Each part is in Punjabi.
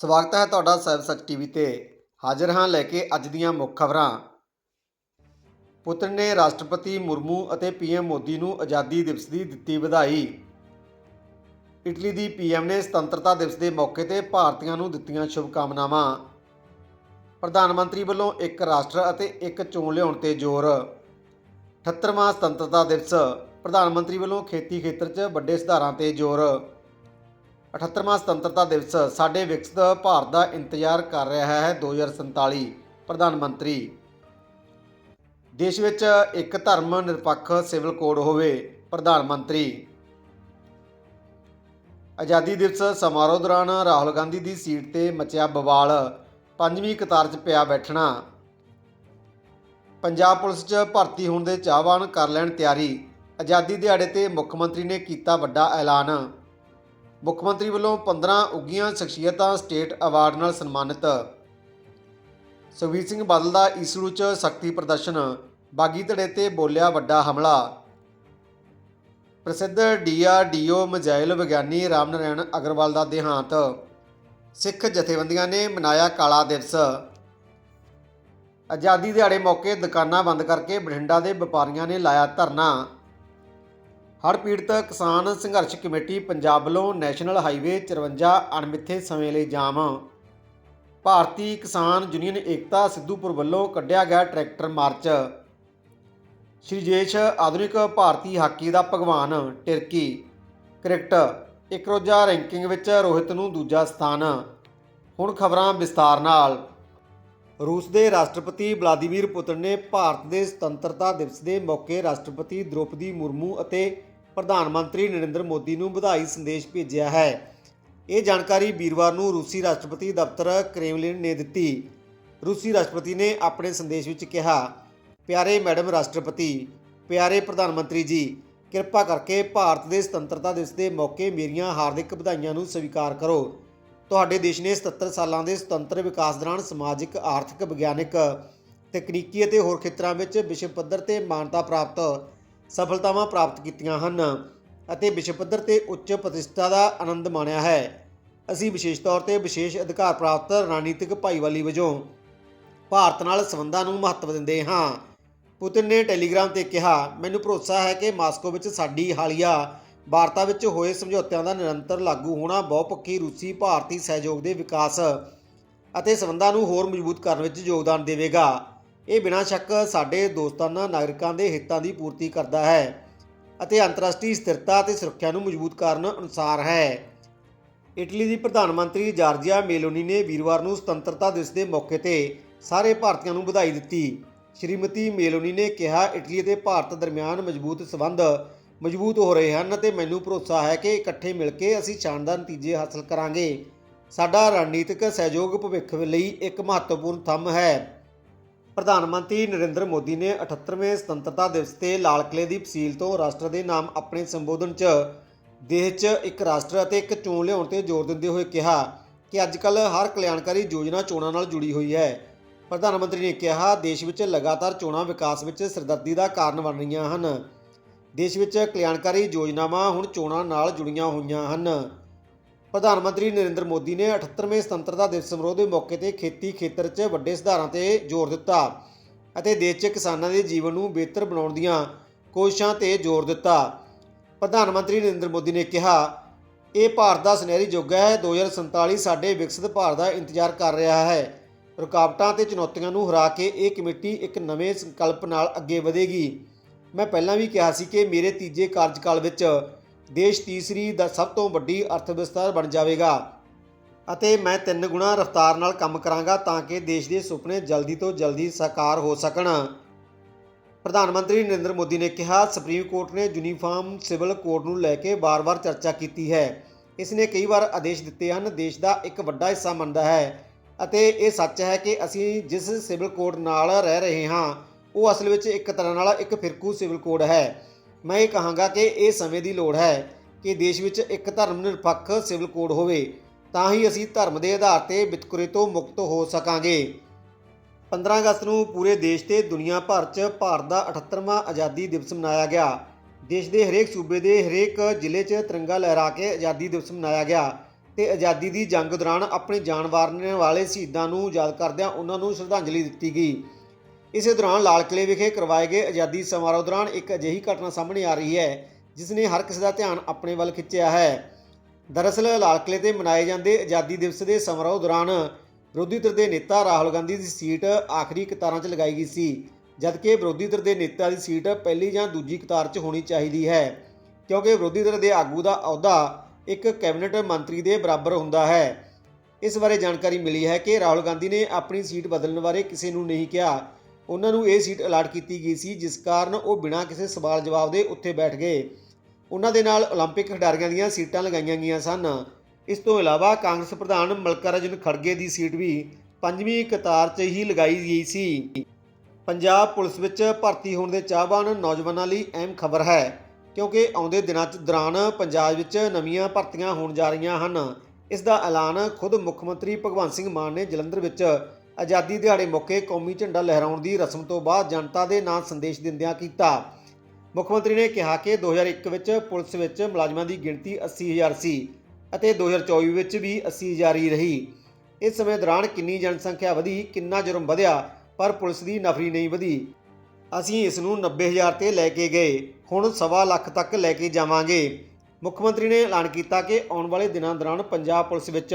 ਸਵਾਗਤ ਹੈ ਤੁਹਾਡਾ ਸਾਹਿਬ ਸੱਚ ਟੀਵੀ ਤੇ। ਹਾਜ਼ਰ ਹਾਂ ਲੈ ਕੇ ਅੱਜ ਦੀਆਂ ਮੁੱਖ ਖਬਰਾਂ। ਪੁਤਰ ਨੇ ਰਾਸ਼ਟਰਪਤੀ ਮੁਰਮੂ ਅਤੇ ਪੀਐਮ ਮੋਦੀ ਨੂੰ ਆਜ਼ਾਦੀ ਦਿਵਸ ਦੀ ਦਿੱਤੀ ਵਧਾਈ। ਇਟਲੀ ਦੀ ਪੀਐਮ ਨੇ ਸੁਤੰਤਰਤਾ ਦਿਵਸ ਦੇ ਮੌਕੇ ਤੇ ਭਾਰਤੀਆਂ ਨੂੰ ਦਿੱਤੀਆਂ ਸ਼ੁਭਕਾਮਨਾਵਾਂ। ਪ੍ਰਧਾਨ ਮੰਤਰੀ ਵੱਲੋਂ ਇੱਕ ਰਾਸ਼ਟਰ ਅਤੇ ਇੱਕ ਚੋਣ ਲਿਆਉਣ ਤੇ ਜ਼ੋਰ। 78ਵਾਂ ਸੁਤੰਤਰਤਾ ਦਿਵਸ। ਪ੍ਰਧਾਨ ਮੰਤਰੀ ਵੱਲੋਂ ਖੇਤੀ ਖੇਤਰ 'ਚ ਵੱਡੇ ਸੁਧਾਰਾਂ ਤੇ ਜ਼ੋਰ। 78ਵਾਂ ਸੁਤੰਤਰਤਾ ਦਿਵਸ ਸਾਡੇ ਵਿਕਸਿਤ ਭਾਰਤ ਦਾ ਇੰਤਜ਼ਾਰ ਕਰ ਰਿਹਾ ਹੈ 2047 ਪ੍ਰਧਾਨ ਮੰਤਰੀ। ਦੇਸ਼ ਵਿੱਚ ਇੱਕ ਧਰਮ ਨਿਰਪੱਖ ਸਿਵਲ ਕੋਡ ਹੋਵੇ, ਪ੍ਰਧਾਨ ਮੰਤਰੀ। ਆਜ਼ਾਦੀ ਦਿਵਸ ਸਮਾਰੋਹ ਦੌਰਾਨ ਰਾਹੁਲ ਗਾਂਧੀ ਦੀ ਸੀਟ ਤੇ ਮਚਿਆ ਬਵਾਲ, ਪੰਜਵੀਂ ਕਤਾਰ 'ਚ ਪਿਆ ਬੈਠਣਾ। ਪੰਜਾਬ ਪੁਲਿਸ 'ਚ ਭਰਤੀ ਹੋਣ ਦੇ ਚਾਹਵਾਨ ਕਰ ਲੈਣ ਤਿਆਰੀ, ਆਜ਼ਾਦੀ ਦਿਹਾੜੇ ਤੇ ਮੁੱਖ ਮੰਤਰੀ ਨੇ ਕੀਤਾ ਵੱਡਾ ਐਲਾਨ। ਮੁੱਖ ਮੰਤਰੀ ਵੱਲੋਂ 15 ਉੱਗੀਆਂ ਸ਼ਖਸੀਅਤਾਂ ਸਟੇਟ ਅਵਾਰਡ ਨਾਲ ਸਨਮਾਨਿਤ। ਸੁਖਬੀਰ ਸਿੰਘ ਬਾਦਲ ਦਾ ਈਸੜੂ 'ਚ ਸ਼ਕਤੀ ਪ੍ਰਦਰਸ਼ਨ, ਬਾਗੀ ਧੜੇ ਤੇ ਬੋਲਿਆ ਵੱਡਾ ਹਮਲਾ। ਪ੍ਰਸਿੱਧ ਡੀਆਰਡੀਓ ਮਿਜ਼ਾਈਲ ਵਿਗਿਆਨੀ ਰਾਮਨਾਰਾਇਣ ਅਗਰਵਾਲ ਦਾ ਦੇਹਾਂਤ। ਸਿੱਖ ਜਥੇਬੰਦੀਆਂ ਨੇ ਮਨਾਇਆ ਕਾਲਾ ਦਿਵਸ। ਆਜ਼ਾਦੀ ਦਿਹਾੜੇ ਮੌਕੇ ਦੁਕਾਨਾਂ ਬੰਦ ਕਰਕੇ ਬਠਿੰਡਾ ਦੇ ਵਪਾਰੀਆਂ ਨੇ ਲਾਇਆ ਧਰਨਾ। ਹੜ੍ਹ ਪੀੜਤ ਕਿਸਾਨ ਸੰਘਰਸ਼ ਕਮੇਟੀ ਪੰਜਾਬ ਵੱਲੋਂ ਨੈਸ਼ਨਲ ਹਾਈਵੇ 54 ਅਣਮਿੱਥੇ ਸਮੇਂ ਲਈ ਜਾਮ। ਭਾਰਤੀ ਕਿਸਾਨ ਯੂਨੀਅਨ ਏਕਤਾ ਸਿੱਧੂਪੁਰ ਵੱਲੋਂ ਕੱਢਿਆ ਗਿਆ ਟਰੈਕਟਰ ਮਾਰਚ। ਸ਼੍ਰੀ ਜੇਸ਼ ਆਧੁਨਿਕ ਭਾਰਤੀ ਹਾਕੀ ਦਾ ਭਗਵਾਨ, ਟਿਰਕੀ। ਕ੍ਰਿਕਟ, ਇੱਕ ਰੋਜ਼ਾ ਰੈਂਕਿੰਗ ਵਿੱਚ ਰੋਹਿਤ ਨੂੰ ਦੂਜਾ ਸਥਾਨ। ਹੁਣ ਖਬਰਾਂ ਵਿਸਤਾਰ ਨਾਲ। ਰੂਸ ਦੇ ਰਾਸ਼ਟਰਪਤੀ ਵਲਾਦੀਮੀਰ ਪੁਤਿਨ ਨੇ ਭਾਰਤ ਦੇ ਸੁਤੰਤਰਤਾ ਦਿਵਸ ਦੇ ਮੌਕੇ ਰਾਸ਼ਟਰਪਤੀ ਦ੍ਰੋਪਦੀ ਮੁਰਮੂ ਅਤੇ ਪ੍ਰਧਾਨ ਮੰਤਰੀ ਨਰਿੰਦਰ ਮੋਦੀ ਨੂੰ ਵਧਾਈ ਸੰਦੇਸ਼ ਭੇਜਿਆ ਹੈ। ਇਹ ਜਾਣਕਾਰੀ ਵੀਰਵਾਰ ਨੂੰ ਰੂਸੀ ਰਾਸ਼ਟਰਪਤੀ ਦਫ਼ਤਰ ਕ੍ਰੇਮਲਿਨ ਨੇ ਦਿੱਤੀ। ਰੂਸੀ ਰਾਸ਼ਟਰਪਤੀ ਨੇ ਆਪਣੇ ਸੰਦੇਸ਼ ਵਿੱਚ ਕਿਹਾ, ਪਿਆਰੇ ਮੈਡਮ ਰਾਸ਼ਟਰਪਤੀ, ਪਿਆਰੇ ਪ੍ਰਧਾਨ ਮੰਤਰੀ ਜੀ, ਕਿਰਪਾ ਕਰਕੇ ਭਾਰਤ ਦੇ ਸੁਤੰਤਰਤਾ ਦਿਵਸ ਦੇ ਮੌਕੇ ਮੇਰੀਆਂ ਹਾਰਦਿਕ ਵਧਾਈਆਂ ਨੂੰ ਸਵੀਕਾਰ ਕਰੋ। ਤੁਹਾਡੇ ਦੇਸ਼ ਨੇ 77 ਸਾਲਾਂ ਦੇ ਸੁਤੰਤਰ ਵਿਕਾਸ ਦੌਰਾਨ ਸਮਾਜਿਕ, ਆਰਥਿਕ, ਵਿਗਿਆਨਕ, ਤਕਨੀਕੀ ਅਤੇ ਹੋਰ ਖੇਤਰਾਂ ਵਿੱਚ ਵਿਸ਼ਵ ਪੱਧਰ ਤੇ ਮਾਨਤਾ ਪ੍ਰਾਪਤ ਸਫਲਤਾਵਾਂ ਪ੍ਰਾਪਤ ਕੀਤੀਆਂ ਹਨ ਅਤੇ ਵਿਸ਼ਵ ਪੱਧਰ ਤੇ ਉੱਚ ਪ੍ਰਤਿਸ਼ਠਾ ਦਾ ਆਨੰਦ ਮਾਣਿਆ ਹੈ। ਅਸੀਂ ਵਿਸ਼ੇਸ਼ ਤੌਰ ਤੇ ਵਿਸ਼ੇਸ਼ ਅਧਿਕਾਰ ਪ੍ਰਾਪਤ ਰਣਨੀਤਿਕ ਭਾਈਵਾਲੀ ਵਜੋਂ ਭਾਰਤ ਨਾਲ ਸੰਬੰਧਾਂ ਨੂੰ ਮਹੱਤਵ ਦਿੰਦੇ ਹਾਂ। ਪੁਤਿਨ ਨੇ ਟੈਲੀਗ੍ਰਾਮ ਤੇ ਕਿਹਾ, ਮੈਨੂੰ ਭਰੋਸਾ ਹੈ ਕਿ ਮਾਸਕੋ ਵਿੱਚ ਸਾਡੀ ਹਾਲੀਆ ਵਾਰਤਾ ਵਿੱਚ ਹੋਏ ਸਮਝੌਤਿਆਂ ਦਾ ਨਿਰੰਤਰ ਲਾਗੂ ਹੋਣਾ ਬਹੁਪੱਖੀ ਰੂਸੀ ਭਾਰਤੀ ਸਹਿਯੋਗ ਦੇ ਵਿਕਾਸ ਅਤੇ ਸੰਬੰਧਾਂ ਨੂੰ ਹੋਰ ਮਜ਼ਬੂਤ ਕਰਨ ਵਿੱਚ ਯੋਗਦਾਨ ਦੇਵੇਗਾ। ਇਹ ਬਿਨਾਂ ਸ਼ੱਕ ਸਾਡੇ ਦੋਸਤਾਨਾ ਨਾਗਰਿਕਾਂ ਦੇ ਹਿੱਤਾਂ ਦੀ ਪੂਰਤੀ ਕਰਦਾ ਹੈ ਅਤੇ ਅੰਤਰਰਾਸ਼ਟਰੀ ਸਥਿਰਤਾ ਅਤੇ ਸੁਰੱਖਿਆ ਨੂੰ ਮਜ਼ਬੂਤ ਕਰਨ ਅਨੁਸਾਰ ਹੈ। ਇਟਲੀ ਦੀ ਪ੍ਰਧਾਨ ਮੰਤਰੀ ਜਾਰਜੀਆ ਮੇਲੋਨੀ ਨੇ ਵੀਰਵਾਰ ਨੂੰ ਸੁਤੰਤਰਤਾ ਦਿਵਸ ਦੇ ਮੌਕੇ ਤੇ ਸਾਰੇ ਭਾਰਤੀਆਂ ਨੂੰ ਵਧਾਈ ਦਿੱਤੀ। ਸ਼੍ਰੀਮਤੀ ਮੇਲੋਨੀ ਨੇ ਕਿਹਾ, ਇਟਲੀ ਅਤੇ ਭਾਰਤ ਦਰਮਿਆਨ ਮਜ਼ਬੂਤ ਸਬੰਧ ਮਜ਼ਬੂਤ ਹੋ ਰਹੇ ਹਨ ਅਤੇ ਮੈਨੂੰ ਭਰੋਸਾ ਹੈ ਕਿ ਇਕੱਠੇ ਮਿਲ ਕੇ ਅਸੀਂ ਸ਼ਾਨਦਾਰ ਨਤੀਜੇ ਹਾਸਲ ਕਰਾਂਗੇ। ਸਾਡਾ ਰਣਨੀਤਿਕ ਸਹਿਯੋਗ ਭਵਿੱਖ ਲਈ ਇੱਕ ਮਹੱਤਵਪੂਰਨ ਥੰਮ ਹੈ। ਪ੍ਰਧਾਨ ਮੰਤਰੀ ਨਰਿੰਦਰ ਮੋਦੀ ਨੇ 78ਵੇਂ ਸੁਤੰਤਰਤਾ ਦਿਵਸ ਤੇ ਲਾਲ ਕਿਲੇ ਦੀ ਫਸੀਲ ਤੋਂ ਰਾਸ਼ਟਰ ਦੇ ਨਾਮ ਆਪਣੇ ਸੰਬੋਧਨ 'ਚ ਦੇਸ਼ 'ਚ ਇੱਕ ਰਾਸ਼ਟਰ ਅਤੇ ਇੱਕ ਚੋਣ ਲਿਆਉਣ ਤੇ ਜ਼ੋਰ ਦਿੰਦੇ ਹੋਏ ਕਿਹਾ ਕਿ ਅੱਜਕੱਲ ਹਰ ਕਲਿਆਣਕਾਰੀ ਯੋਜਨਾ ਚੋਣਾਂ ਨਾਲ ਜੁੜੀ ਹੋਈ ਹੈ। ਪ੍ਰਧਾਨ ਮੰਤਰੀ ਨੇ ਕਿਹਾ, ਦੇਸ਼ ਵਿੱਚ ਲਗਾਤਾਰ ਚੋਣਾਂ ਵਿਕਾਸ ਵਿੱਚ ਸਰਦਰਦੀ ਦਾ ਕਾਰਨ ਬਣ ਰਹੀਆਂ ਹਨ। ਦੇਸ਼ ਵਿੱਚ ਕਲਿਆਣਕਾਰੀ ਯੋਜਨਾਵਾਂ ਹੁਣ ਚੋਣਾਂ ਨਾਲ ਜੁੜੀਆਂ ਹੋਈਆਂ ਹਨ। ਪ੍ਰਧਾਨ ਮੰਤਰੀ ਨਰਿੰਦਰ ਮੋਦੀ ਨੇ 78ਵੇਂ ਸੁਤੰਤਰਤਾ ਦਿਵਸ ਸਮਾਰੋਹ ਦੇ ਮੌਕੇ ਤੇ ਖੇਤੀ ਖੇਤਰ 'ਚ ਵੱਡੇ ਸੁਧਾਰਾਂ ਤੇ ਜ਼ੋਰ ਦਿੱਤਾ ਅਤੇ ਦੇਸ਼ 'ਚ ਕਿਸਾਨਾਂ ਦੇ ਜੀਵਨ ਨੂੰ ਬਿਹਤਰ ਬਣਾਉਣ ਦੀਆਂ ਕੋਸ਼ਿਸ਼ਾਂ ਤੇ ਜ਼ੋਰ ਦਿੱਤਾ। ਪ੍ਰਧਾਨ ਮੰਤਰੀ ਨਰਿੰਦਰ ਮੋਦੀ ਨੇ ਕਿਹਾ, ਇਹ ਭਾਰਤ ਦਾ ਸੁਨਹਿਰੀ ਯੁੱਗ ਹੈ। 2047 ਸਾਡੇ ਵਿਕਸਿਤ ਭਾਰਤ ਦਾ ਇੰਤਜ਼ਾਰ ਕਰ ਰਿਹਾ ਹੈ। ਰੁਕਾਵਟਾਂ ਤੇ ਚੁਣੌਤੀਆਂ ਨੂੰ ਹਰਾ ਕੇ ਇਹ ਕਮੇਟੀ ਇੱਕ ਨਵੇਂ ਸੰਕਲਪ ਨਾਲ ਅੱਗੇ ਵਧੇਗੀ। ਮੈਂ ਪਹਿਲਾਂ ਵੀ ਕਿਹਾ ਸੀ ਕਿ ਮੇਰੇ ਤੀਜੇ ਕਾਰਜਕਾਲ ਵਿੱਚ ਦੇਸ਼ ਤੀਸਰੀ ਦਾ ਸਭ ਤੋਂ ਵੱਡੀ ਅਰਥਵਿਵਸਥਾ ਬਣ ਜਾਵੇਗਾ। ਅਤੇ ਮੈਂ ਤਿੰਨ ਗੁਣਾ ਰਫ਼ਤਾਰ ਨਾਲ ਕੰਮ ਕਰਾਂਗਾ ਤਾਂ ਕਿ ਦੇਸ਼ ਦੇ ਸੁਪਨੇ ਜਲਦੀ ਤੋਂ ਜਲਦੀ ਸਾਕਾਰ ਹੋ ਸਕਣ। ਪ੍ਰਧਾਨ ਮੰਤਰੀ ਨਰਿੰਦਰ ਮੋਦੀ ਨੇ ਕਿਹਾ, ਸੁਪਰੀਮ ਕੋਰਟ ਨੇ ਯੂਨੀਫਾਰਮ ਸਿਵਲ ਕੋਡ ਨੂੰ ਲੈ ਕੇ ਵਾਰ-ਵਾਰ ਚਰਚਾ ਕੀਤੀ ਹੈ। ਇਸ ਨੇ ਕਈ ਵਾਰ ਆਦੇਸ਼ ਦਿੱਤੇ ਹਨ, ਦੇਸ਼ ਦਾ ਇੱਕ ਵੱਡਾ ਹਿੱਸਾ ਮੰਨਦਾ ਹੈ। ਅਤੇ ਇਹ ਸੱਚ ਹੈ ਕਿ ਅਸੀਂ ਜਿਸ ਸਿਵਲ ਕੋਡ ਨਾਲ ਰਹਿ ਰਹੇ ਹਾਂ, ਉਹ ਅਸਲ ਵਿੱਚ ਇੱਕ ਤਰ੍ਹਾਂ ਨਾਲ ਇੱਕ ਫਿਰਕੂ ਸਿਵਲ ਕੋਡ ਹੈ। ਮੈਂ ਇਹ ਕਹਾਂਗਾ ਕਿ ਇਹ ਸਮੇਂ ਦੀ ਲੋੜ ਹੈ ਕਿ ਦੇਸ਼ ਵਿੱਚ ਇੱਕ ਧਰਮ ਨਿਰਪੱਖ ਸਿਵਲ ਕੋਡ ਹੋਵੇ, ਤਾਂ ਹੀ ਅਸੀਂ ਧਰਮ ਦੇ ਆਧਾਰ ਤੇ ਵਿਤਕਰੇ ਤੋਂ ਮੁਕਤ ਹੋ ਸਕਾਂਗੇ। 15 ਅਗਸਤ ਨੂੰ ਪੂਰੇ ਦੇਸ਼ ਤੇ ਦੁਨੀਆ ਭਰ 'ਚ ਭਾਰਤ ਦਾ 78ਵਾਂ ਆਜ਼ਾਦੀ ਦਿਵਸ ਮਨਾਇਆ ਗਿਆ। ਦੇਸ਼ ਦੇ ਹਰੇਕ ਸੂਬੇ ਦੇ ਹਰੇਕ ਜ਼ਿਲ੍ਹੇ 'ਚ ਤਿਰੰਗਾ ਲਹਿਰਾ ਕੇ ਆਜ਼ਾਦੀ ਦਿਵਸ ਮਨਾਇਆ ਗਿਆ ਤੇ ਆਜ਼ਾਦੀ ਦੀ ਜੰਗ ਦੌਰਾਨ ਆਪਣੇ ਜਾਨ ਵਾਰਨ ਵਾਲੇ ਸ਼ਹੀਦਾਂ ਨੂੰ ਯਾਦ ਕਰਦਿਆਂ ਉਹਨਾਂ ਨੂੰ ਸ਼ਰਧਾਂਜਲੀ ਦਿੱਤੀ ਗਈ। ਇਸੇ ਦੌਰਾਨ ਲਾਲ ਕਿਲੇ ਵਿਖੇ ਕਰਵਾਏ ਗਏ ਆਜ਼ਾਦੀ ਸਮਾਰੋਹ ਦੌਰਾਨ ਇੱਕ ਅਜਿਹੀ ਘਟਨਾ ਸਾਹਮਣੇ ਆ ਰਹੀ ਹੈ ਜਿਸ ਨੇ ਹਰ ਕਿਸੇ ਦਾ ਧਿਆਨ ਆਪਣੇ ਵੱਲ ਖਿੱਚਿਆ ਹੈ। ਦਰਅਸਲ ਲਾਲ ਕਿਲੇ ਤੇ ਮਨਾਏ ਜਾਂਦੇ ਆਜ਼ਾਦੀ ਦਿਵਸ ਦੇ ਸਮਾਰੋਹ ਦੌਰਾਨ ਵਿਰੋਧੀ ਧਿਰ ਦੇ ਨੇਤਾ ਰਾਹੁਲ ਗਾਂਧੀ ਦੀ ਸੀਟ ਆਖਰੀ ਕਤਾਰਾਂ 'ਚ ਲਗਾਈ ਗਈ ਸੀ, ਜਦਕਿ ਵਿਰੋਧੀ ਧਿਰ ਦੇ ਨੇਤਾ ਦੀ ਸੀਟ ਪਹਿਲੀ ਜਾਂ ਦੂਜੀ ਕਤਾਰ 'ਚ ਹੋਣੀ ਚਾਹੀਦੀ ਹੈ, ਕਿਉਂਕਿ ਵਿਰੋਧੀ ਧਿਰ ਦੇ ਆਗੂ ਦਾ ਅਹੁਦਾ ਇੱਕ ਕੈਬਨਿਟ ਮੰਤਰੀ ਦੇ ਬਰਾਬਰ ਹੁੰਦਾ ਹੈ। ਇਸ ਬਾਰੇ ਜਾਣਕਾਰੀ ਮਿਲੀ ਹੈ ਕਿ ਰਾਹੁਲ ਗਾਂਧੀ ਨੇ ਆਪਣੀ ਸੀਟ ਬਦਲਣ ਬਾਰੇ ਕਿਸੇ ਨੂੰ ਨਹੀਂ ਕਿਹਾ ਉਹਨਾਂ ਨੂੰ ਇਹ ਸੀਟ ਅਲਾਟ ਕੀਤੀ ਗਈ ਸੀ ਜਿਸ ਕਾਰਨ ਉਹ ਬਿਨਾਂ ਕਿਸੇ ਸਵਾਲ ਜਵਾਬ ਦੇ ਉੱਥੇ ਬੈਠ ਗਏ ਉਹਨਾਂ ਦੇ ਨਾਲ 올림픽 ਖਿਡਾਰੀਆਂ ਦੀਆਂ ਸੀਟਾਂ ਲਗਾਈਆਂ ਗਈਆਂ ਸਨ ਇਸ ਤੋਂ ਇਲਾਵਾ ਕਾਂਗਰਸ ਪ੍ਰਧਾਨ ਮਲਕਾਰਜਨ ਖੜਗੇ ਦੀ ਸੀਟ ਵੀ ਪੰਜਵੀਂ ਕਤਾਰ 'ਚ ਹੀ ਲਗਾਈ ਗਈ ਸੀ ਪੰਜਾਬ ਪੁਲਿਸ ਵਿੱਚ ਭਰਤੀ ਹੋਣ ਦੇ ਚਾਹਵਾਨ ਨੌਜਵਾਨਾਂ ਲਈ ਅਹਿਮ ਖਬਰ ਹੈ ਕਿਉਂਕਿ ਆਉਂਦੇ ਦਿਨਾਂ 'ਚ ਦੌਰਾਨ ਪੰਜਾਬ ਵਿੱਚ ਨਵੀਆਂ ਭਰਤੀਆਂ ਹੋਣ ਜਾ ਰਹੀਆਂ ਹਨ ਇਸ ਦਾ ਐਲਾਨ ਖੁਦ ਮੁੱਖ ਮੰਤਰੀ ਭਗਵੰਤ ਸਿੰਘ ਮਾਨ ਨੇ ਜਲੰਧਰ ਵਿੱਚ ਆਜ਼ਾਦੀ ਦਿਹਾੜੇ ਮੌਕੇ ਕੌਮੀ ਝੰਡਾ ਲਹਿਰਾਉਣ ਦੀ ਰਸਮ ਤੋਂ ਬਾਅਦ ਜਨਤਾ ਦੇ ਨਾਂ ਸੰਦੇਸ਼ ਦਿੰਦਿਆਂ ਕੀਤਾ। ਮੁੱਖ ਮੰਤਰੀ ਨੇ ਕਿਹਾ ਕਿ 2001 ਵਿੱਚ ਪੁਲਿਸ ਵਿੱਚ ਮੁਲਾਜ਼ਮਾਂ ਦੀ ਗਿਣਤੀ 80000 ਸੀ ਅਤੇ 2024 ਵਿੱਚ ਵੀ 80000 ਹੀ ਰਹੀ। ਇਸ ਸਮੇਂ ਦੌਰਾਨ ਕਿੰਨੀ ਜਨਸੰਖਿਆ ਵਧੀ, ਕਿੰਨਾ ਜੁਰਮ ਵਧਿਆ, ਪਰ ਪੁਲਿਸ ਦੀ ਨਫਰੀ ਨਹੀਂ ਵਧੀ। ਅਸੀਂ ਇਸ ਨੂੰ 90000 ਤੇ ਲੈ ਕੇ ਗਏ, ਹੁਣ ਸਵਾ ਲੱਖ ਤੱਕ ਲੈ ਕੇ ਜਾਵਾਂਗੇ। ਮੁੱਖ ਮੰਤਰੀ ਨੇ ਐਲਾਨ ਕੀਤਾ ਕਿ ਆਉਣ ਵਾਲੇ ਦਿਨਾਂ ਦੌਰਾਨ ਪੰਜਾਬ ਪੁਲਿਸ ਵਿੱਚ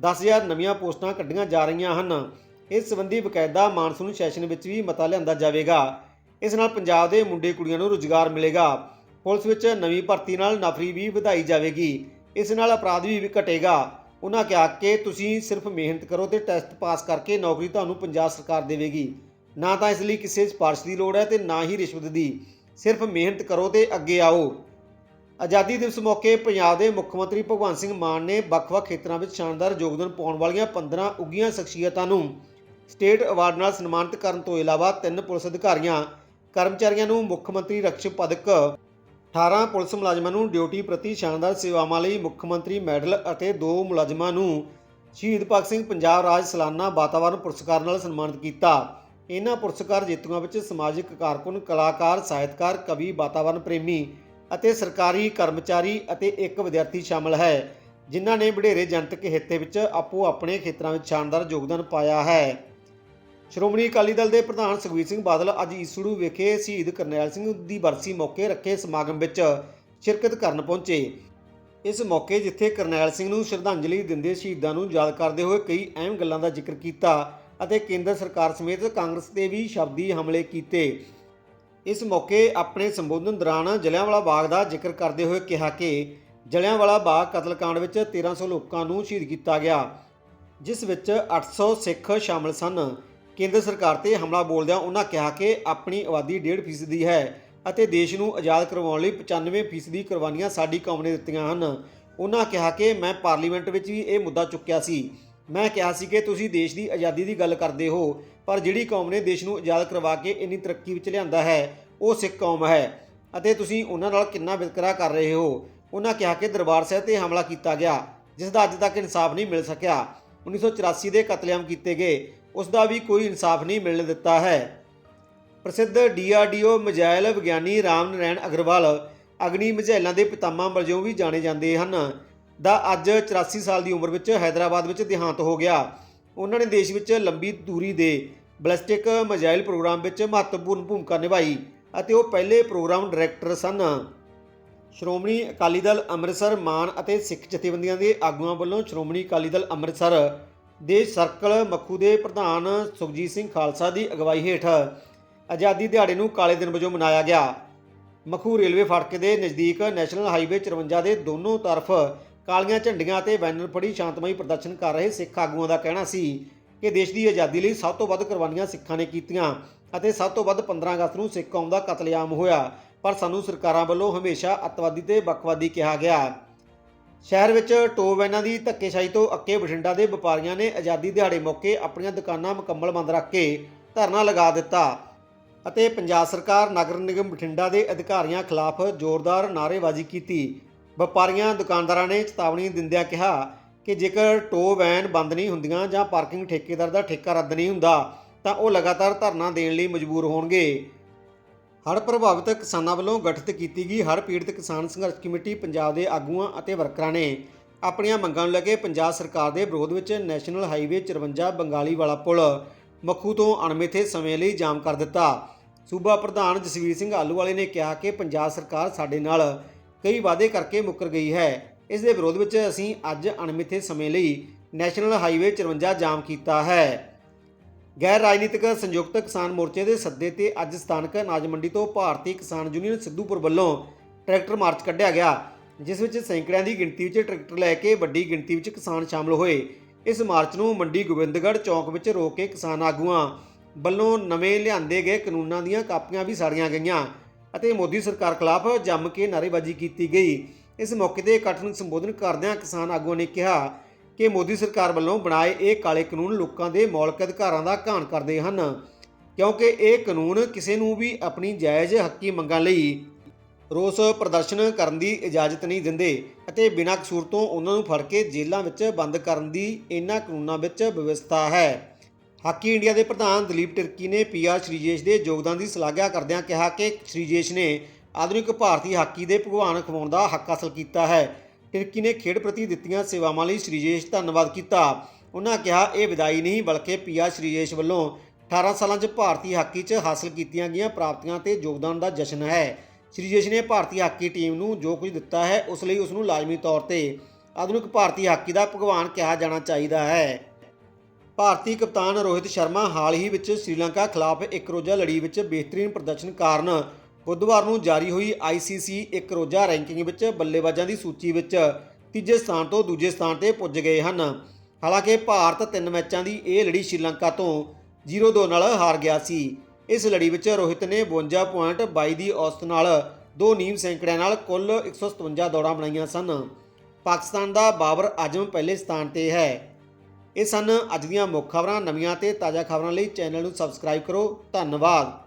10000 ਨਵੀਆਂ ਪੋਸਟਾਂ ਕੱਢੀਆਂ ਜਾ ਰਹੀਆਂ ਹਨ। ਇਸ ਸੰਬੰਧੀ ਬਕਾਇਦਾ ਮਾਨਸੂਨ ਸੈਸ਼ਨ ਵਿੱਚ ਵੀ ਮਤਾ ਲਿਆਂਦਾ ਜਾਵੇਗਾ। ਇਸ ਨਾਲ ਪੰਜਾਬ ਦੇ ਮੁੰਡੇ ਕੁੜੀਆਂ ਨੂੰ ਰੁਜ਼ਗਾਰ ਮਿਲੇਗਾ। ਪੁਲਿਸ ਵਿੱਚ ਨਵੀਂ ਭਰਤੀ ਨਾਲ ਨਫਰੀ ਵੀ ਵਧਾਈ ਜਾਵੇਗੀ। ਇਸ ਨਾਲ ਅਪਰਾਧ ਵੀ ਘਟੇਗਾ। ਉਹਨਾਂ ਕਿਹਾ ਕਿ ਤੁਸੀਂ ਸਿਰਫ ਮਿਹਨਤ ਕਰੋ ਤੇ ਟੈਸਟ ਪਾਸ ਕਰਕੇ ਨੌਕਰੀ ਤੁਹਾਨੂੰ ਪੰਜਾਬ ਸਰਕਾਰ ਦੇਵੇਗੀ। ਨਾ ਤਾਂ ਇਸ ਲਈ ਕਿਸੇ ਸਿਫਾਰਿਸ਼ ਦੀ ਲੋੜ ਹੈ ਤੇ ਨਾ ਹੀ ਰਿਸ਼ਵਤ ਦੀ। ਸਿਰਫ ਮਿਹਨਤ ਕਰੋ ਤੇ ਅੱਗੇ ਆਓ। ਆਜ਼ਾਦੀ ਦਿਵਸ ਮੌਕੇ ਪੰਜਾਬ ਦੇ ਮੁੱਖ ਮੰਤਰੀ ਭਗਵੰਤ ਸਿੰਘ ਮਾਨ ਨੇ ਵੱਖ-ਵੱਖ ਖੇਤਰਾਂ ਵਿੱਚ ਸ਼ਾਨਦਾਰ ਯੋਗਦਾਨ ਪਾਉਣ ਵਾਲੀਆਂ 15 ਉੱਗੀਆਂ ਸ਼ਖਸੀਅਤਾਂ ਨੂੰ ਸਟੇਟ ਅਵਾਰਡ ਨਾਲ ਸਨਮਾਨਿਤ ਕਰਨ ਤੋਂ ਇਲਾਵਾ ਤਿੰਨ ਪੁਲਿਸ ਅਧਿਕਾਰੀਆਂ, ਕਰਮਚਾਰੀਆਂ ਨੂੰ ਮੁੱਖ ਮੰਤਰੀ ਰਕਸ਼ਕ ਪਦਕ 18 ਪੁਲਿਸ ਮੁਲਾਜ਼ਮਾਂ ਨੂੰ ਡਿਊਟੀ ਪ੍ਰਤੀ ਸ਼ਾਨਦਾਰ ਸੇਵਾਵਾਂ ਲਈ ਮੁੱਖ ਮੰਤਰੀ ਮੈਡਲ ਅਤੇ ਦੋ ਮੁਲਾਜ਼ਮਾਂ ਨੂੰ ਸ਼ਹੀਦ ਭਗਤ ਸਿੰਘ ਪੰਜਾਬ ਰਾਜ ਸਾਲਾਨਾ ਵਾਤਾਵਰਣ ਪੁਰਸਕਾਰ ਨਾਲ ਸਨਮਾਨਿਤ ਕੀਤਾ। ਇਹਨਾਂ ਪੁਰਸਕਾਰ ਜੇਤੂਆਂ ਵਿੱਚ ਸਮਾਜਿਕ ਕਾਰਕੁਨ, ਕਲਾਕਾਰ, ਸਾਹਿਤਕਾਰ, ਕਵੀ ਵਾਤਾਵਰਣ ਪ੍ਰੇਮੀ ਅਤੇ ਸਰਕਾਰੀ ਕਰਮਚਾਰੀ ਅਤੇ ਇੱਕ ਵਿਦਿਆਰਥੀ ਸ਼ਾਮਲ ਹੈ, ਜਿਨ੍ਹਾਂ ਨੇ ਵਡੇਰੇ ਜਨਤਕ ਹਿੱਤੇ ਵਿੱਚ ਆਪੋ ਆਪਣੇ ਖੇਤਰਾਂ ਵਿੱਚ ਸ਼ਾਨਦਾਰ ਯੋਗਦਾਨ ਪਾਇਆ ਹੈ। ਸ਼੍ਰੋਮਣੀ ਅਕਾਲੀ ਦਲ ਦੇ ਪ੍ਰਧਾਨ ਸੁਖਬੀਰ ਸਿੰਘ ਬਾਦਲ ਅੱਜ ਈਸੜੂ ਵਿਖੇ ਸ਼ਹੀਦ ਕਰਨੈਲ ਸਿੰਘ ਦੀ ਬਰਸੀ ਮੌਕੇ ਰੱਖੇ ਸਮਾਗਮ ਵਿੱਚ ਸ਼ਿਰਕਤ ਕਰਨ ਪਹੁੰਚੇ। ਇਸ ਮੌਕੇ ਜਿੱਥੇ ਕਰਨੈਲ ਸਿੰਘ ਨੂੰ ਸ਼ਰਧਾਂਜਲੀ ਦਿੰਦੇ ਸ਼ਹੀਦਾਂ ਨੂੰ ਯਾਦ ਕਰਦੇ ਹੋਏ ਕਈ ਅਹਿਮ ਗੱਲਾਂ ਦਾ ਜ਼ਿਕਰ ਕੀਤਾ ਅਤੇ ਕੇਂਦਰ ਸਰਕਾਰ ਸਮੇਤ ਕਾਂਗਰਸ ਤੇ ਵੀ ਸ਼ਬਦੀ ਹਮਲੇ ਕੀਤੇ। ਇਸ ਮੌਕੇ ਆਪਣੇ ਸੰਬੋਧਨ ਦੌਰਾਨ ਜਲਿਆਂਵਾਲਾ ਬਾਗ ਦਾ ਜ਼ਿਕਰ ਕਰਦੇ ਹੋਏ ਕਿਹਾ ਕਿ ਜਲਿਆਂਵਾਲਾ ਬਾਗ ਕਤਲकांड ਵਿੱਚ 1300 ਲੋਕਾਂ ਨੂੰ ਸ਼ਹੀਦ ਕੀਤਾ ਗਿਆ, ਜਿਸ ਵਿੱਚ 800 ਸਿੱਖ ਸ਼ਾਮਲ ਸਨ। ਕੇਂਦਰ ਸਰਕਾਰ ਤੇ ਹਮਲਾ ਬੋਲਦਿਆਂ ਉਹਨਾਂ ਕਿਹਾ ਕਿ ਆਪਣੀ ਆਬਾਦੀ 1.5 ਫੀਸਦੀ ਹੈ ਅਤੇ ਦੇਸ਼ ਨੂੰ ਆਜ਼ਾਦ ਕਰਵਾਉਣ ਲਈ 95 ਫੀਸਦੀ ਕੁਰਬਾਨੀਆਂ ਸਾਡੀ ਕੌਮ ਨੇ ਦਿੱਤੀਆਂ ਹਨ। ਉਹਨਾਂ ਕਿਹਾ ਕਿ ਮੈਂ ਪਾਰਲੀਮੈਂਟ ਵਿੱਚ ਵੀ ਇਹ ਮੁੱਦਾ ਚੁੱਕਿਆ ਸੀ। ਮੈਂ ਕਿਹਾ ਸੀ ਕਿ ਤੁਸੀਂ ਦੇਸ਼ ਦੀ ਆਜ਼ਾਦੀ ਦੀ ਗੱਲ ਕਰਦੇ ਹੋ, ਪਰ ਜਿਹੜੀ ਕੌਮ ਨੇ ਦੇਸ਼ ਨੂੰ ਆਜ਼ਾਦ ਕਰਵਾ ਕੇ ਇੰਨੀ ਤਰੱਕੀ ਵਿੱਚ ਲਿਆਂਦਾ ਹੈ, ਉਹ ਸਿੱਖ ਕੌਮ ਹੈ। ਅਤੇ ਤੁਸੀਂ ਉਹਨਾਂ ਨਾਲ ਕਿੰਨਾ ਵਿਤਕਰਾ ਕਰ ਰਹੇ ਹੋ? ਉਹਨਾਂ ਕਿਹਾ ਕਿ ਦਰਬਾਰ ਸਾਹਿਬ ਤੇ ਹਮਲਾ ਕੀਤਾ ਗਿਆ, ਜਿਸ ਦਾ ਅੱਜ ਤੱਕ ਇਨਸਾਫ ਨਹੀਂ ਮਿਲ ਸਕਿਆ। 1984 ਦੇ ਕਤਲੇਆਮ ਕੀਤੇ ਗਏ। ਉਸ ਦਾ ਵੀ ਕੋਈ ਇਨਸਾਫ ਨਹੀਂ ਮਿਲਣ ਦਿੱਤਾ ਹੈ। ਪ੍ਰਸਿੱਧ ਡੀਆਰਡੀਓ ਮਜਾਇਲ ਵਿਗਿਆਨੀ ਰਾਮ ਨਰੈਣ ਅਗਰਵਾਲ ਅਗਨੀ ਮਜਾਇਲਾਂ ਦੇ ਪਿਤਾਮਾ ਵਜੋਂ ਵੀ ਜਾਣੇ ਜਾਂਦੇ ਹਨ। ਦਾ ਅੱਜ 84 ਸਾਲ ਦੀ ਉਮਰ ਵਿੱਚ ਹైదరాబాద్ ਵਿੱਚ ਦੇਹਾਂਤ ਹੋ ਗਿਆ। ਉਹਨਾਂ ਨੇ ਦੇਸ਼ ਵਿੱਚ ਲੰਬੀ ਦੂਰੀ ਦੇ ਬਲਿਸਟਿਕ ਮਜਾਇਲ ਪ੍ਰੋਗਰਾਮ ਵਿੱਚ ਮਹੱਤਵਪੂਰਨ ਭੂਮਿਕਾ ਨਿਭਾਈ ਅਤੇ ਉਹ ਪਹਿਲੇ ਪ੍ਰੋਗਰਾਮ ਡਾਇਰੈਕਟਰ ਸਨ। ਸ਼੍ਰੋਮਣੀ ਅਕਾਲੀ ਦਲ ਅੰਮ੍ਰਿਤਸਰ ਮਾਨ ਅਤੇ ਸਿੱਖ ਜਥੇਬੰਦੀਆਂ ਦੇ ਆਗੂਆਂ ਵੱਲੋਂ ਸ਼੍ਰੋਮਣੀ ਅਕਾਲੀ ਦਲ ਅੰਮ੍ਰਿਤਸਰ ਦੇ ਸਰਕਲ ਮੱਖੂ ਦੇ ਪ੍ਰਧਾਨ ਸੁਖਜੀਤ ਸਿੰਘ ਖਾਲਸਾ ਦੀ ਅਗਵਾਈ ਹੇਠ ਆਜ਼ਾਦੀ ਦਿਹਾੜੇ ਨੂੰ ਕਾਲੇ ਦਿਨ ਵਜੋਂ ਮਨਾਇਆ ਗਿਆ। ਮਖੂ ਰੇਲਵੇ ਫਾਟਕ ਦੇ ਨਜ਼ਦੀਕ ਨੈਸ਼ਨਲ ਹਾਈਵੇ 54 ਦੇ ਦੋਨੋਂ ਤਰਫ ਕਾਲੀਆਂ ਝੰਡੀਆਂ ਅਤੇ ਬੈਨਰ ਫੜੀ ਸ਼ਾਂਤਮਈ ਪ੍ਰਦਰਸ਼ਨ ਕਰ ਰਹੇ ਸਿੱਖ ਆਗੂਆਂ ਦਾ ਕਹਿਣਾ ਸੀ ਕਿ ਦੇਸ਼ ਦੀ ਆਜ਼ਾਦੀ ਲਈ ਸਭ ਤੋਂ ਵੱਧ ਕੁਰਬਾਨੀਆਂ ਸਿੱਖਾਂ ਨੇ ਕੀਤੀਆਂ ਅਤੇ ਸਭ ਤੋਂ ਵੱਧ 15 ਅਗਸਤ ਨੂੰ ਸਿੱਖ ਕੌਮ ਦਾ ਕਤਲੇਆਮ ਹੋਇਆ, ਪਰ ਸਾਨੂੰ ਸਰਕਾਰਾਂ ਵੱਲੋਂ ਹਮੇਸ਼ਾ ਅੱਤਵਾਦੀ ਤੇ ਵੱਖਵਾਦੀ ਕਿਹਾ ਗਿਆ। ਸ਼ਹਿਰ ਵਿੱਚ ਟੋ ਵੈਨਾਂ ਦੀ ਧੱਕੇਸ਼ਾਹੀ ਤੋਂ ਅੱਕੇ ਬਠਿੰਡਾ ਦੇ ਵਪਾਰੀਆਂ ਨੇ ਆਜ਼ਾਦੀ ਦਿਹਾੜੇ ਮੌਕੇ ਆਪਣੀਆਂ ਦੁਕਾਨਾਂ ਮੁਕੰਮਲ ਬੰਦ ਰੱਖ ਕੇ ਧਰਨਾ ਲਗਾ ਦਿੱਤਾ ਅਤੇ ਪੰਜਾਬ ਸਰਕਾਰ ਨਗਰ ਨਿਗਮ ਬਠਿੰਡਾ ਦੇ ਅਧਿਕਾਰੀਆਂ ਖਿਲਾਫ ਜ਼ੋਰਦਾਰ ਨਾਅਰੇਬਾਜ਼ੀ ਕੀਤੀ। ਵਪਾਰੀਆਂ, ਦੁਕਾਨਦਾਰਾਂ ਨੇ ਚੇਤਾਵਨੀ ਦਿੰਦਿਆਂ ਕਿਹਾ ਕਿ ਜੇਕਰ ਟੋ ਵੈਨ ਬੰਦ ਨਹੀਂ ਹੁੰਦੀਆਂ ਜਾਂ ਪਾਰਕਿੰਗ ਠੇਕੇਦਾਰ ਦਾ ਠੇਕਾ ਰੱਦ ਨਹੀਂ ਹੁੰਦਾ, ਤਾਂ ਉਹ ਲਗਾਤਾਰ ਧਰਨਾ ਦੇਣ ਲਈ ਮਜਬੂਰ ਹੋਣਗੇ। ਹੜ੍ਹ ਪ੍ਰਭਾਵਿਤ ਕਿਸਾਨਾਂ ਵੱਲੋਂ ਗਠਿਤ ਕੀਤੀ ਗਈ ਹੜ੍ਹ ਪੀੜਤ ਕਿਸਾਨ ਸੰਘਰਸ਼ ਕਮੇਟੀ ਪੰਜਾਬ ਦੇ ਆਗੂਆਂ ਅਤੇ ਵਰਕਰਾਂ ਨੇ ਆਪਣੀਆਂ ਮੰਗਾਂ ਨੂੰ ਲੈ ਕੇ ਪੰਜਾਬ ਸਰਕਾਰ ਦੇ ਵਿਰੋਧ ਵਿੱਚ ਨੈਸ਼ਨਲ ਹਾਈਵੇ 54 ਬੰਗਾਲੀ ਵਾਲਾ ਪੁਲ ਮੱਖੂ ਤੋਂ ਅਣਮਿੱਥੇ ਸਮੇਂ ਲਈ ਜਾਮ ਕਰ ਦਿੱਤਾ। ਸੂਬਾ ਪ੍ਰਧਾਨ ਜਸਵੀਰ ਸਿੰਘ ਆਲੂਵਾਲੇ ਨੇ ਕਿਹਾ ਕਿ ਪੰਜਾਬ ਸਰਕਾਰ ਸਾਡੇ ਨਾਲ ਕਈ ਵਾਅਦੇ ਕਰਕੇ ਮੁੱਕਰ ਗਈ ਹੈ। ਇਸ ਦੇ ਵਿਰੋਧ ਵਿੱਚ ਅਸੀਂ ਅੱਜ ਅਣਮਿੱਥੇ ਸਮੇਂ ਲਈ ਨੈਸ਼ਨਲ ਹਾਈਵੇ 54 ਜਾਮ ਕੀਤਾ ਹੈ। ਗੈਰ ਰਾਜਨੀਤਿਕ ਸੰਯੁਕਤ ਕਿਸਾਨ ਮੋਰਚੇ ਦੇ ਸੱਦੇ ਤੇ ਅੱਜ ਸਥਾਨਕ ਅਨਾਜ ਮੰਡੀ ਤੋਂ ਭਾਰਤੀ ਕਿਸਾਨ ਯੂਨੀਅਨ ਸਿੱਧੂਪੁਰ ਵੱਲੋਂ ਟਰੈਕਟਰ ਮਾਰਚ ਕੱਢਿਆ ਗਿਆ, ਜਿਸ ਵਿੱਚ ਸੈਂਕੜਿਆਂ ਦੀ ਗਿਣਤੀ ਵਿੱਚ ਟਰੈਕਟਰ ਲੈ ਕੇ ਵੱਡੀ ਗਿਣਤੀ ਵਿੱਚ ਕਿਸਾਨ ਸ਼ਾਮਲ ਹੋਏ। ਇਸ ਮਾਰਚ ਨੂੰ ਮੰਡੀ ਗੋਬਿੰਦਗੜ੍ਹ ਚੌਕ ਵਿੱਚ ਰੋਕ ਕੇ ਕਿਸਾਨ ਆਗੂਆਂ ਵੱਲੋਂ ਨਵੇਂ ਲਿਆਂਦੇ ਗਏ ਕਾਨੂੰਨਾਂ ਦੀਆਂ ਕਾਪੀਆਂ ਵੀ ਸਾੜੀਆਂ ਗਈਆਂ ਅਤੇ ਮੋਦੀ ਸਰਕਾਰ ਖਿਲਾਫ ਜੰਮ ਕੇ ਨਾਅਰੇਬਾਜ਼ੀ ਕੀਤੀ ਗਈ। ਇਸ ਮੌਕੇ ਤੇ ਇਕੱਠ ਨੂੰ ਸੰਬੋਧਨ ਕਰਦਿਆਂ ਕਿਸਾਨ ਆਗੂਆਂ ਨੇ ਕਿਹਾ ਕਿ ਮੋਦੀ ਸਰਕਾਰ ਵੱਲੋਂ ਬਣਾਏ ਇਹ ਕਾਲੇ ਕਾਨੂੰਨ ਲੋਕਾਂ ਦੇ ਮੌਲਿਕ ਅਧਿਕਾਰਾਂ ਦਾ ਘਾਣ ਕਰਦੇ ਹਨ, ਕਿਉਂਕਿ ਇਹ ਕਾਨੂੰਨ ਕਿਸੇ ਨੂੰ ਵੀ ਆਪਣੀ ਜਾਇਜ਼ ਹੱਕੀ ਮੰਗਾਂ ਲਈ ਰੋਸ ਪ੍ਰਦਰਸ਼ਨ ਕਰਨ ਦੀ ਇਜਾਜ਼ਤ ਨਹੀਂ ਦਿੰਦੇ ਅਤੇ ਬਿਨਾਂ ਕਸੂਰ ਤੋਂ ਉਹਨਾਂ ਨੂੰ ਫੜ ਕੇ ਜੇਲ੍ਹਾਂ ਵਿੱਚ ਬੰਦ ਕਰਨ ਦੀ ਇਹਨਾਂ ਕਾਨੂੰਨਾਂ ਵਿੱਚ ਵਿਵਸਥਾ ਹੈ। ਹਾਕੀ ਇੰਡੀਆ ਦੇ ਪ੍ਰਧਾਨ ਦਲੀਪ ਟਿਰਕੀ ਨੇ ਪੀਆਰ ਸ਼੍ਰੀਜੇਸ਼ ਦੇ ਯੋਗਦਾਨ ਦੀ ਸ਼ਲਾਘਾ ਕਰਦਿਆਂ ਕਿਹਾ ਕਿ ਸ਼੍ਰੀਜੇਸ਼ ਨੇ ਆਧੁਨਿਕ ਭਾਰਤੀ ਹਾਕੀ ਦੇ ਭਗਵਾਨ ਖਵਾਉਣ ਦਾ ਹੱਕ ਹਾਸਲ ਕੀਤਾ ਹੈ। ਟਿਰਕੀ ਨੇ ਖੇਡ ਪ੍ਰਤੀ ਦਿੱਤੀਆਂ ਸੇਵਾਵਾਂ ਲਈ ਸ਼੍ਰੀਜੇਸ਼ ਧੰਨਵਾਦ ਕੀਤਾ। ਉਹਨਾਂ ਕਿਹਾ, ਇਹ ਵਿਦਾਈ ਨਹੀਂ, ਬਲਕਿ ਪੀਆਰ ਸ਼੍ਰੀਜੇਸ਼ ਵੱਲੋਂ 18 ਸਾਲਾਂ 'ਚ ਭਾਰਤੀ ਹਾਕੀ 'ਚ ਹਾਸਲ ਕੀਤੀਆਂ ਗਈਆਂ ਪ੍ਰਾਪਤੀਆਂ ਤੇ ਯੋਗਦਾਨ ਦਾ ਜਸ਼ਨ ਹੈ। ਸ਼੍ਰੀਜੇਸ਼ ਨੇ ਭਾਰਤੀ ਹਾਕੀ ਟੀਮ ਨੂੰ ਜੋ ਕੁਝ ਦਿੱਤਾ ਹੈ, ਉਸ ਲਈ ਉਸ ਨੂੰ ਲਾਜ਼ਮੀ ਤੌਰ ਤੇ ਆਧੁਨਿਕ ਭਾਰਤੀ ਹਾਕੀ ਦਾ ਭਗਵਾਨ ਕਿਹਾ ਜਾਣਾ ਚਾਹੀਦਾ ਹੈ। ਭਾਰਤੀ ਕਪਤਾਨ ਰੋਹਿਤ ਸ਼ਰਮਾ ਹਾਲ ਹੀ ਵਿੱਚ ਸ੍ਰੀਲੰਕਾ ਖਿਲਾਫ ਇੱਕ ਰੋਜ਼ਾ ਲੜੀ ਵਿੱਚ ਬਿਹਤਰੀਨ ਪ੍ਰਦਰਸ਼ਨ ਕਾਰਨ ਬੁੱਧਵਾਰ ਨੂੰ ਜਾਰੀ ਹੋਈ ICC ਇੱਕ ਰੋਜ਼ਾ ਰੈਂਕਿੰਗ ਵਿੱਚ ਬੱਲੇਬਾਜ਼ਾਂ ਦੀ ਸੂਚੀ ਵਿੱਚ ਤੀਜੇ ਸਥਾਨ ਤੋਂ ਦੂਜੇ ਸਥਾਨ ਤੇ ਪੁੱਜ ਗਏ ਹਨ। ਹਾਲਾਂਕਿ ਭਾਰਤ ਤਿੰਨ ਮੈਚਾਂ ਦੀ ਇਹ ਲੜੀ ਸ਼੍ਰੀਲੰਕਾ ਤੋਂ 0-2 ਨਾਲ ਹਾਰ ਗਿਆ ਸੀ। ਇਸ ਲੜੀ ਵਿੱਚ ਰੋਹਿਤ ਨੇ 52 ਪੁਆਇੰਟ 22 ਦੀ ਔਸਤ ਨਾਲ ਦੋ ਨੀਮ ਸੈਂਕੜਿਆਂ ਨਾਲ ਕੁੱਲ 157 ਦੌੜਾਂ ਬਣਾਈਆਂ ਸਨ। ਪਾਕਿਸਤਾਨ ਦਾ ਬਾਬਰ ਆਜ਼ਮ ਪਹਿਲੇ ਸਥਾਨ ਤੇ ਹੈ। ਇਹ ਸਨ ਅੱਜ ਦੀਆਂ ਮੁੱਖ ਖਬਰਾਂ। ਨਵੀਆਂ ਤੇ ਤਾਜ਼ਾ ਖਬਰਾਂ ਲਈ ਚੈਨਲ ਨੂੰ ਸਬਸਕ੍ਰਾਈਬ ਕਰੋ। ਧੰਨਵਾਦ।